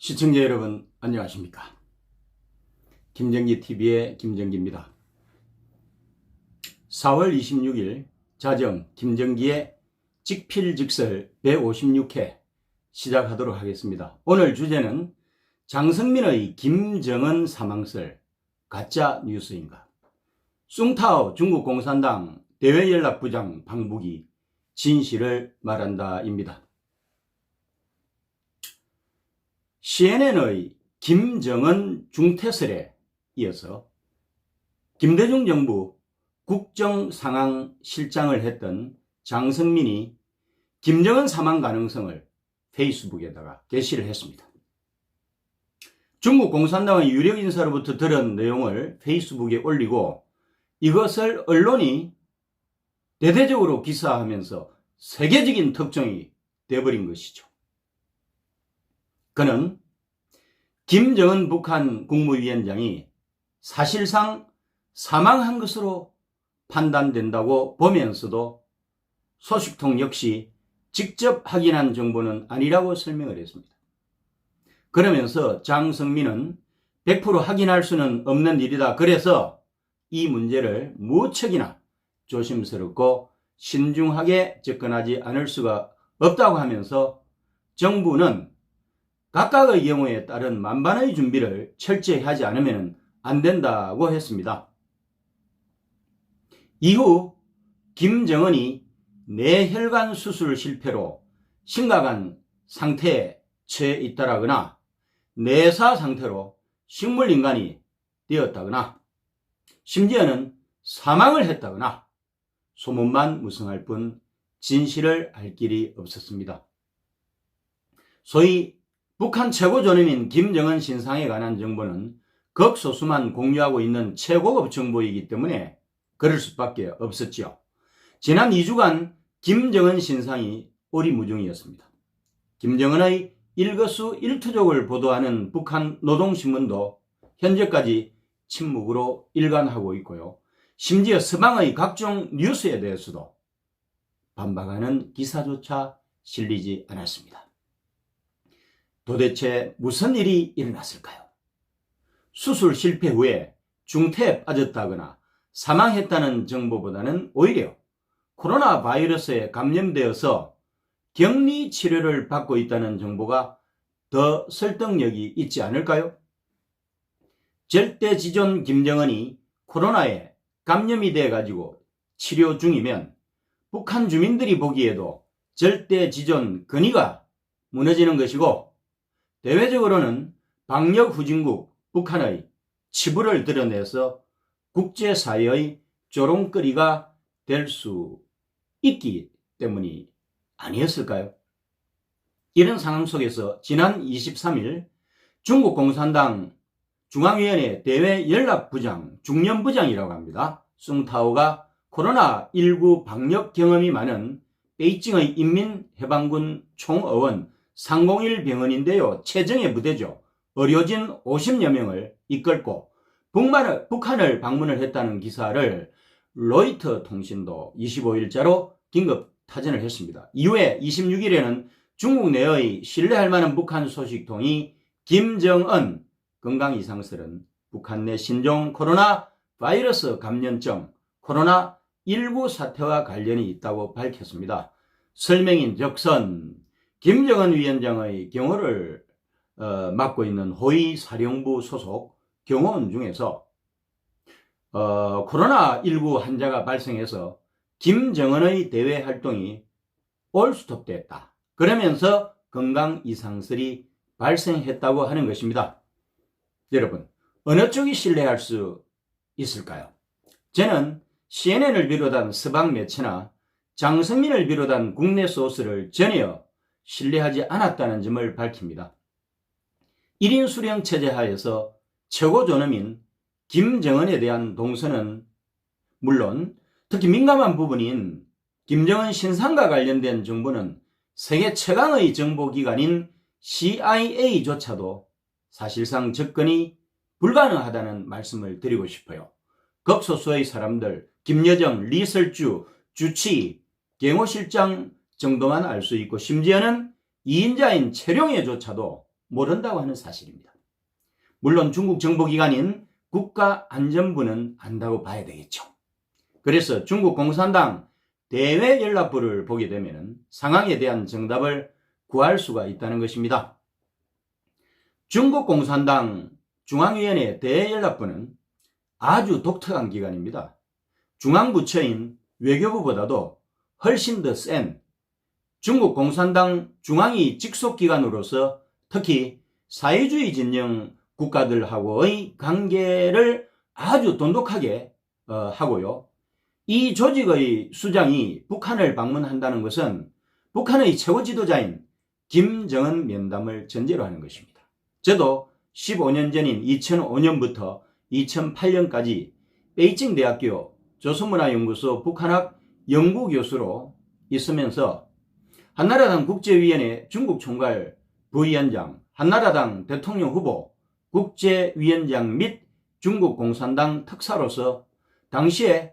시청자 여러분 안녕하십니까? 김정기 TV의 김정기입니다. 4월 26일 자정 김정기의 직필즉설 156회 시작하도록 하겠습니다. 오늘 주제는 장성민의 김정은 사망설 가짜 뉴스인가? 숭타오 중국 공산당 대외연락부장 방북이 진실을 말한다입니다 CNN의 김정은 중태설에 이어서 김대중 정부 국정상황실장을 했던 장성민이 김정은 사망 가능성을 페이스북에다가 게시를 했습니다. 중국 공산당의 유력 인사로부터 들은 내용을 페이스북에 올리고 이것을 언론이 대대적으로 기사하면서 세계적인 특종이 되어버린 것이죠. 그는 김정은 북한 국무위원장이 사실상 사망한 것으로 판단된다고 보면서도 소식통 역시 직접 확인한 정보는 아니라고 설명을 했습니다. 그러면서 장성민은 100% 확인할 수는 없는 일이다. 그래서 이 문제를 무척이나 조심스럽고 신중하게 접근하지 않을 수가 없다고 하면서 정부는 각각의 경우에 따른 만반의 준비를 철저히 하지 않으면 안 된다고 했습니다. 이후 김정은이 뇌혈관 수술 실패로 심각한 상태에 처해 있다라거나 내사 상태로 식물인간이 되었다거나 심지어는 사망을 했다거나 소문만 무성할 뿐 진실을 알 길이 없었습니다. 소위 북한 최고 존엄인 김정은 신상에 관한 정보는 극소수만 공유하고 있는 최고급 정보이기 때문에 그럴 수밖에 없었지요. 지난 2주간 김정은 신상이 오리무중이었습니다. 김정은의 일거수 일투족을 보도하는 북한 노동신문도 현재까지 침묵으로 일관하고 있고요. 심지어 서방의 각종 뉴스에 대해서도 반박하는 기사조차 실리지 않았습니다. 도대체 무슨 일이 일어났을까요? 수술 실패 후에 중태에 빠졌다거나 사망했다는 정보보다는 오히려 코로나 바이러스에 감염되어서 격리 치료를 받고 있다는 정보가 더 설득력이 있지 않을까요? 절대 지존 김정은이 코로나에 감염이 돼 가지고 치료 중이면 북한 주민들이 보기에도 절대 지존 근위가 무너지는 것이고 대외적으로는 방역 후진국 북한의 치부를 드러내서 국제사회의 조롱거리가 될 수 있기 때문이 아니었을까요? 이런 상황 속에서 지난 23일 중국 공산당 중앙위원회 대외연락부장, 중년부장이라고 합니다. 숭타오가 코로나19 방역 경험이 많은 베이징의 인민해방군 총어원 상공일 병원인데요. 최정의 부대죠. 의료진 50여 명을 이끌고 북만을, 북한을 방문을 했다는 기사를 로이터 통신도 25일자로 긴급 타전을 했습니다. 이후에 26일에는 중국 내의 신뢰할 만한 북한 소식통이 김정은 건강 이상설은 북한 내 신종 코로나 바이러스 감염증 코로나 19 사태와 관련이 있다고 밝혔습니다. 설명인 적선 김정은 위원장의 경호를 어, 맡고 있는 호위 사령부 소속 경호원 중에서 어, 코로나19 환자가 발생해서 김정은의 대외 활동이 올스톱됐다. 그러면서 건강 이상설이 발생했다고 하는 것입니다. 여러분, 어느 쪽이 신뢰할 수 있을까요? 저는 CNN을 비롯한 서방 매체나 장성민을 비롯한 국내 소스를 전혀 신뢰하지 않았다는 점을 밝힙니다. 1인 수령 체제 하에서 최고 존엄인 김정은에 대한 동선은 물론 특히 민감한 부분인 김정은 신상과 관련된 정보는 세계 최강의 정보기관인 CIA조차도 사실상 접근이 불가능하다는 말씀을 드리고 싶어요. 극소수의 사람들, 김여정, 리설주, 주치, 경호실장 정도만 알 수 있고 심지어는 2인자인 최룡해조차도 모른다고 하는 사실입니다. 물론 중국 정보기관인 국가안전부는 안다고 봐야 되겠죠. 그래서 중국 공산당 대외연락부를 보게 되면 상황에 대한 정답을 구할 수가 있다는 것입니다. 중국 공산당 중앙위원회 대연락부는 아주 독특한 기관입니다. 중앙부처인 외교부보다도 훨씬 더 센 중국 공산당 중앙위 직속기관으로서 특히 사회주의 진영 국가들하고의 관계를 아주 돈독하게 어, 하고요. 이 조직의 수장이 북한을 방문한다는 것은 북한의 최고 지도자인 김정은 면담을 전제로 하는 것입니다. 저도 15년 전인 2005년부터 2008년까지 베이징 대학교 조선문화연구소 북한학 연구교수로 있으면서 한나라당 국제위원회 중국 총괄 부위원장, 한나라당 대통령 후보, 국제위원장 및 중국 공산당 특사로서 당시에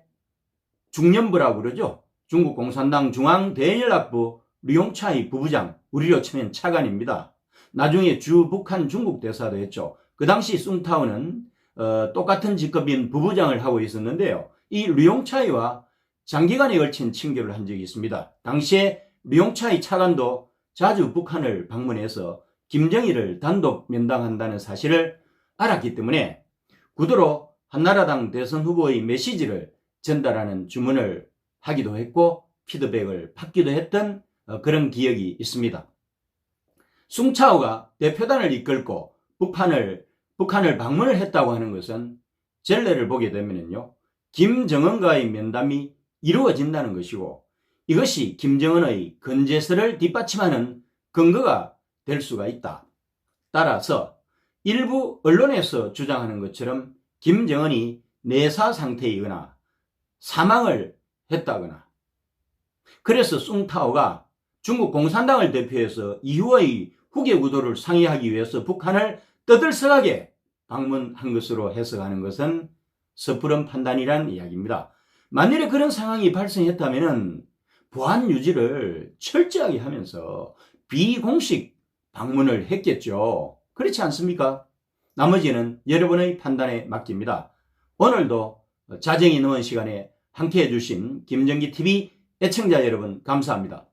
중년부라고 그러죠. 중국 공산당 중앙대연락부 류용차이 부부장, 우리로 치면 차관입니다. 나중에 주 북한 중국 대사도 했죠. 그 당시 숭타오는 어, 똑같은 직급인 부부장을 하고 있었는데요. 이 류용차이와 장기간에 걸친 친교를 한 적이 있습니다. 당시에 류용차이 차관도 자주 북한을 방문해서 김정일을 단독 면담한다는 사실을 알았기 때문에 구두로 한나라당 대선 후보의 메시지를 전달하는 주문을 하기도 했고 피드백을 받기도 했던 어, 그런 기억이 있습니다. 숭차오가 대표단을 이끌고 북한을, 북한을 방문을 했다고 하는 것은 전례를 보게 되면요. 김정은과의 면담이 이루어진다는 것이고 이것이 김정은의 건재설을 뒷받침하는 근거가 될 수가 있다. 따라서 일부 언론에서 주장하는 것처럼 김정은이 내사 상태이거나 사망을 했다거나 그래서 숭타오가 중국 공산당을 대표해서 이후의 후계 구도를 상의하기 위해서 북한을 떠들썩하게 방문한 것으로 해석하는 것은 섣부른 판단이란 이야기입니다. 만일에 그런 상황이 발생했다면 보안 유지를 철저하게 하면서 비공식 방문을 했겠죠. 그렇지 않습니까? 나머지는 여러분의 판단에 맡깁니다. 오늘도 자정이 넘은 시간에 함께 해 주신 김정기 TV 애청자 여러분 감사합니다.